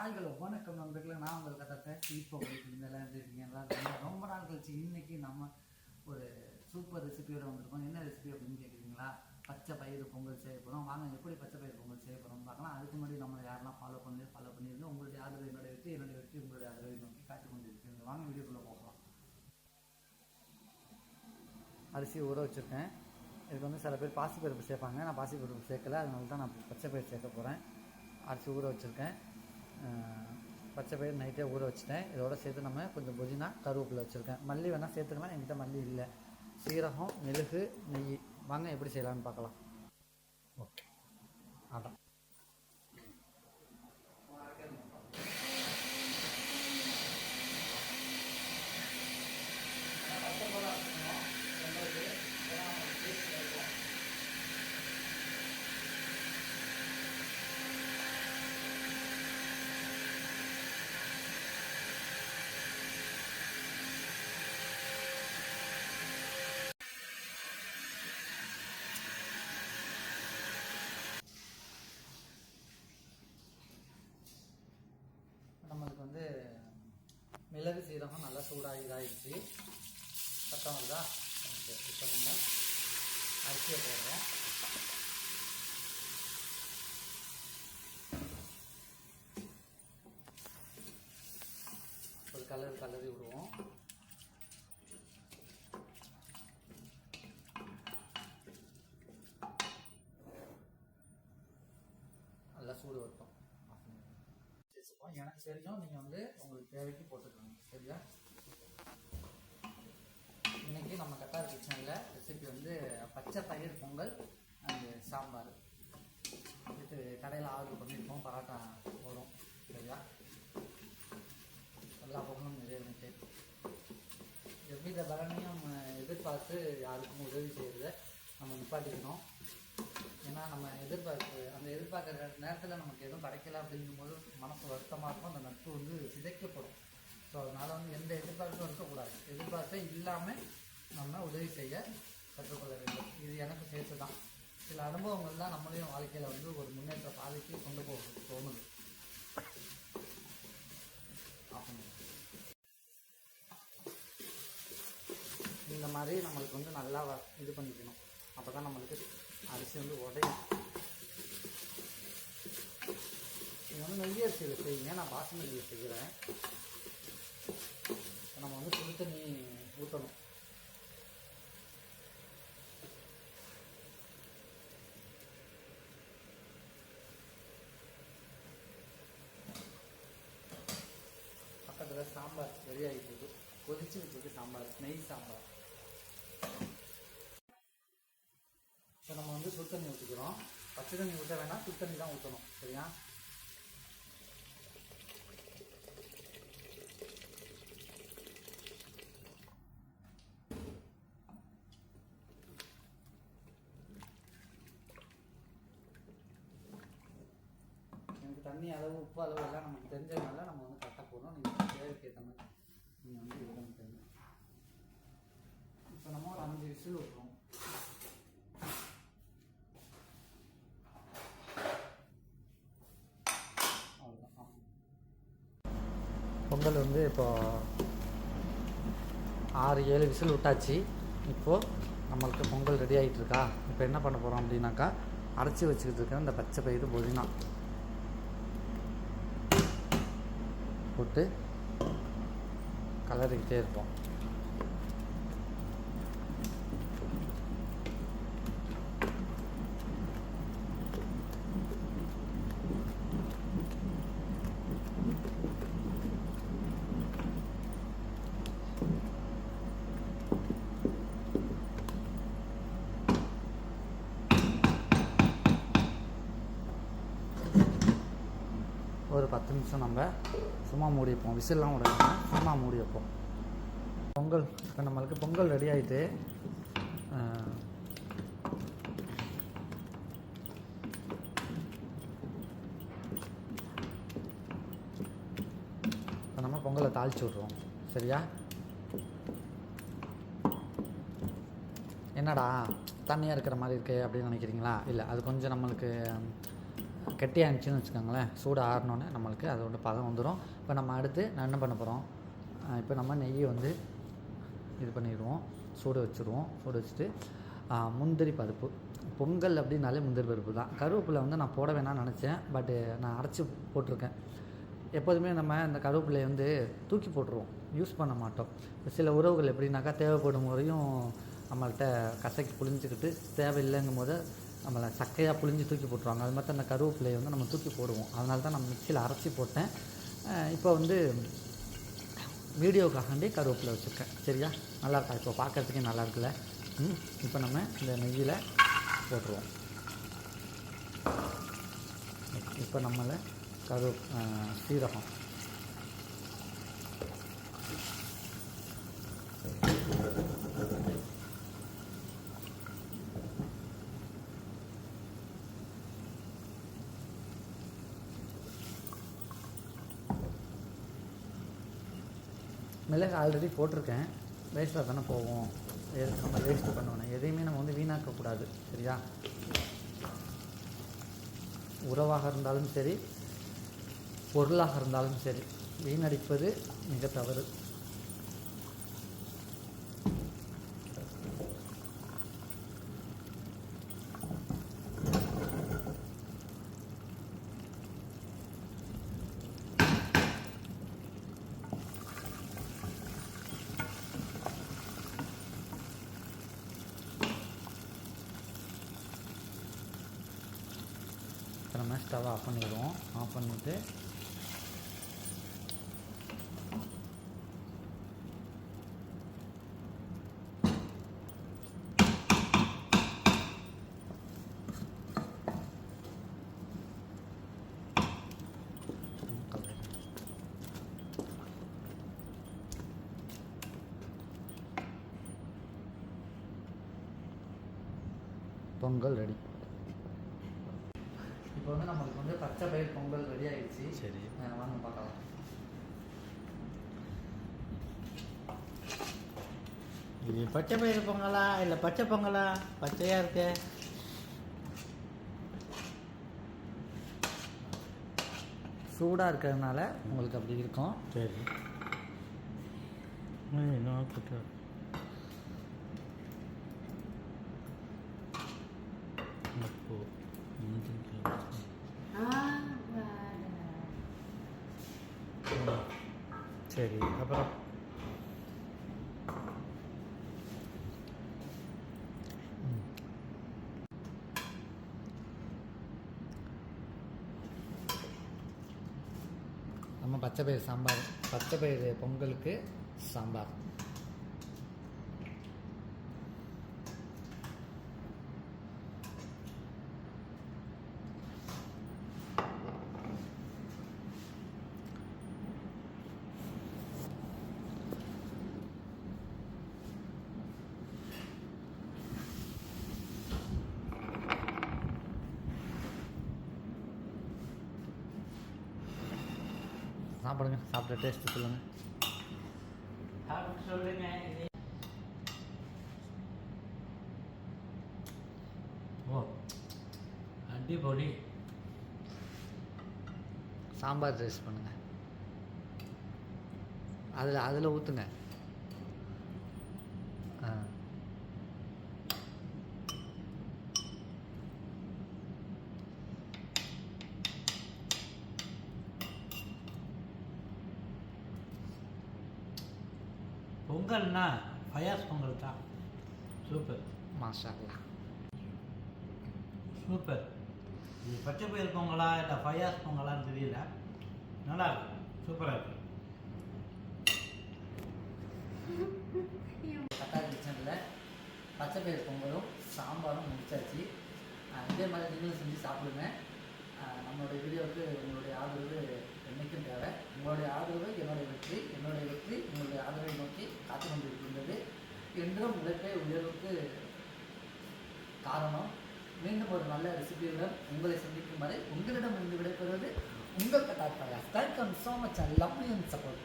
ஹாய்களோ வணக்கம் நண்பர்களே நான் உங்கள் கதை இப்போ உங்களுக்கு இந்த எல்லாம் ரொம்ப- நாள் கழிச்சு இன்னைக்கு நம்ம ஒரு சூப்பர் ரெசிபியோட வந்திருக்கோம். என்ன ரெசிபி அப்படின்னு கேட்குறீங்களா பச்சை பயிறு பொங்கல் செய்ய போகிறோம் வாங்க எப்படி பச்சை பயிறு பொங்கல் செய்ய போகிறோம் பார்க்கலாம். அதுக்கு முன்னாடி நம்ம யாரெல்லாம் ஃபாலோ பண்ணி ஃபாலோ பண்ணியிருந்தோம் உங்களுடைய ஆதரவு என்னுடைய வெற்றி என்னுடைய வெற்றி உங்களுடைய ஆதரவை நோக்கி காட்டி கொண்டிருக்கிறது வாங்க வீடியோக்குள்ளே போகலாம். அரிசி ஊற வச்சுருக்கேன். இதுக்கு வந்து சில பேர் பாசிப்பருப்பு சேர்ப்பாங்க. நான் பாசிப்பருப்பு சேர்க்கல. அதனால தான் நான் பச்சை பயிர் சேர்க்க போகிறேன் அரிசி ஊற வச்சுருக்கேன். பச்சை பயிர் நைட்டே ஊற வச்சுட்டேன். இதோட சேர்த்து நம்ம கொஞ்சம் புதினா கருவேப்பிலை வச்சுருக்கேன். மல்லி வேணால் சேர்த்துக்கலாம் என்கிட்ட மல்லி இல்லை. சீரகம் மெழுகு நெய். வாங்க எப்படி செய்யலாம்னு பார்க்கலாம். ஓகே. அதான். மிளகு சீரகம் நல்லா சூடாக இதாகிடுச்சு சத்தம் வருதா ஓகே இப்போ நம்ம அரிசியை போடுறோம். ஒரு கலர் கலரி விடுவோம் நல்லா சூடு வரட்டும் ஆஃப் பண்ணிடுங்க. வச்சுப்போம். நீங்கள் வந்து உங்களுக்கு தேவைக்கு போட்டுக்கோங்க. சரியா? இன்னைக்கு நம்ம கத்தார் கிச்சனில் ரெசிபி வந்து பச்சை பயிர் பொங்கல் அண்டு சாம்பார். இது கடையில் ஆர்டர் பண்ணியிருக்கோம் பரோட்டா வரும். சரியா? எல்லா பொங்கலும் நிறைய எவ்வித பலனையும் எதிர்பார்த்து யாருக்கும் உதவி செய்கிறத நம்ம நிப்பாட்டிக்கணும். ஏன்னா நம்ம எதிர்பார்ப்பு அந்த எதிர்பார்க்குற நேரத்தில் நமக்கு எதுவும் கிடைக்கல அப்படிங்கும்போது மனசு வருத்தமாக இருக்கும். அந்த நட்பு வந்து சிதைக்கப்படும். ஸோ அதனால் வந்து எந்த எதிர்பார்ப்பும் இருக்கக்கூடாது. எதிர்பார்ப்பே இல்லாமல் நம்ம உதவி செய்ய கற்றுக்கொள்ள வேண்டும். இது எனக்கு சேர்த்து தான். சில அனுபவங்கள் தான் நம்மளையும் வாழ்க்கையில் வந்து ஒரு முன்னேற்ற பாதைக்கு கொண்டு போக தோணுது. இந்த மாதிரி நம்மளுக்கு வந்து நல்லா வ- இது பண்ணிக்கணும். அப்போ தான் நம்மளுக்கு அரிசி வந்து உடையும். இது வந்து நெய் அரிசியில் செய்யுங்க. நான் பாசுமதியில் செய்கிறேன் நம்ம வந்து சுடு தண்ணி ஊற்றணும் பக்கத்தில் சாம்பார் ரெடி ஆகிட்டு இருக்கு கொதிச்சுக்கிட்டு சாம்பார். நெய் சாம்பார். இப்போ நம்ம வந்து சுடு தண்ணி ஊற்றிக்கிறோம் பச்சை தண்ணி ஊற்ற வேணாம் சுடு தண்ணி தான் ஊற்றணும் சரியா? எனக்கு தண்ணி அளவு உப்பு அளவு எல்லாம் நமக்கு தெரிஞ்சதுனால நம்ம வந்து கரெக்டாக போடுறோம் நீங்கள் தேவைக்கு ஏற்ற மாதிரி நீங்கள் வந்து இது பண்ணிக்கோங்க. இப்போ நம்ம ஒரு அஞ்சு விசில் விட்டுருவோம் பொங்கல் வந்து இப்போது ஆறு ஏழு விசில் விட்டாச்சு. இப்போது நம்மளுக்கு பொங்கல் ரெடி ஆகிட்டு இருக்கா இப்போ என்ன பண்ண போகிறோம் அப்படின்னாக்கா அரைச்சி வச்சுக்கிட்டு இருக்க இந்த பச்சை பயிறு புதினா போட்டு கலரிக்கிட்டே இருப்போம் ஒரு பத்து நிமிஷம் நம்ம சும்மா மூடி வைப்போம் விசில்லாம் விடாம சும்மா மூடி வைப்போம் பொங்கல் இப்போ நம்மளுக்கு பொங்கல் ரெடி ஆகிட்டு இப்போ நம்ம பொங்கலை தாளிச்சு விட்ருவோம் சரியா? என்னடா தண்ணியாக இருக்கிற மாதிரி இருக்கே அப்படின்னு நினைக்கிறீங்களா? இல்லை அது கொஞ்சம் நம்மளுக்கு கெட்டியாக இருந்துச்சுன்னு வச்சுக்கோங்களேன். சூடு ஆறினோன்னே நம்மளுக்கு அதோட பதம் வந்துடும் இப்போ நம்ம அடுத்து நான் என்ன பண்ண போகிறோம் இப்போ நம்ம நெய்யை வந்து இது பண்ணிடுவோம். சூடு வச்சுருவோம். சூடு வச்சுட்டு முந்திரி பருப்பு. பொங்கல் அப்படின்னாலே முந்திரி பருப்பு தான். கருவேப்பிலை வந்து நான் போட வேணாம்னு நினச்சேன். பட்டு நான் அரைச்சி போட்டிருக்கேன். எப்போதுமே நம்ம இந்த கருவேப்பிலையை வந்து தூக்கி போட்டுருவோம். யூஸ் பண்ண மாட்டோம். சில உறவுகள் எப்படின்னாக்கா தேவைப்படும் முறையும் நம்மள்கிட்ட கசக்கி புளிஞ்சிக்கிட்டு தேவையில்லைங்கும் போது நம்மளை சக்கையாக புழிஞ்சு தூக்கி போட்டுருவாங்க. அது மாதிரி அந்த கருவேப்பிலையை வந்து நம்ம தூக்கி போடுவோம். அதனால தான் நான் மிக்சியில் அரைச்சி போட்டேன். இப்போ வந்து வீடியோக்காகண்டி கருவேப்பிலை வச்சுருக்கேன். சரியா? நல்லா இருக்கா? இப்போ பார்க்கறதுக்கே நல்லா இருக்குல்ல? ம் இப்போ நம்ம இந்த நெய்யில் போட்டுருவோம். இப்போ நம்மளை கரு சீரகம். மிளகு ஆல்ரெடி போட்டிருக்கேன். வேஸ்ட்டாக தானே போவோம். எதுக்கு நம்ம வேஸ்ட்டு பண்ணணும் எதையுமே நம்ம வந்து வீணாக்கக்கூடாது சரியா? உறவாக இருந்தாலும் சரி பொருளாக இருந்தாலும் சரி வீணடிப்பது மிக தவறு இப்போ நம்ம ஸ்டவ் ஆஃப் பண்ணிடுவோம். ஆஃப் பண்ணிவிட்டு பொங்கல் ரெடி இப்போ வந்து நம்மளுக்கு வந்து பச்சை பயிர் பொங்கல் ரெடி ஆயிடுச்சு. சரி. வாங்க பார்க்கலாம். இது பச்சை பயிறு பொங்கலா? இல்லை பச்சை பொங்கலா? பச்சையாக இருக்கே. சூடாக இருக்கிறதுனால உங்களுக்கு அப்படி இருக்கும். சரி. என்ன குட்டு அப்போ சரி அப்புறம்? நம்ம பச்சை பயிர் சாம்பார். பச்சை பயிர் பொங்கலுக்கு சாம்பார். சாப்பிடுங்க சாப்பிட்ட டேஸ்ட்டு சொல்லுங்கள் சொல்லுங்க ஓ அடிப்பொடி சாம்பார் டேஸ்ட் பண்ணுங்கள் அதில் அதில் ஊற்றுங்க பொங்கல்னா ஃபயாஸ் பொங்கல் தான். சூப்பர். மாஷா. சூப்பர். இது பச்சை பயிர் பொங்கலா இல்லை ஃபயாஸ் பொங்கலான்னு தெரியல. நல்லா இருக்கு. சூப்பராக இருக்கு. தக்காளி கிச்சனில் பச்சை பயிர் பொங்கலும் சாம்பாரும் முடிச்சாச்சு. இதே மாதிரி நீங்களும் செஞ்சு சாப்பிடுங்க. நம்மளுடைய வீடியோவுக்கு உங்களுடைய ஆதரவு என்றைக்கும் தேவை உங்களுடைய ஆதரவு என்னுடைய வெற்றி என்னுடைய வெற்றி உங்களுடைய ஆதரவை நோக்கி காத்து கொண்டிருக்கின்றது என்றும் உழைப்பே உயர்வுக்கு காரணம். மீண்டும் ஒரு நல்ல ரெசிபியுடன் உங்களை சந்திக்கும் வரை உங்களிடம் இருந்து விடைபெறுவது உங்கள் Qatar Fayaz welcome so much and and support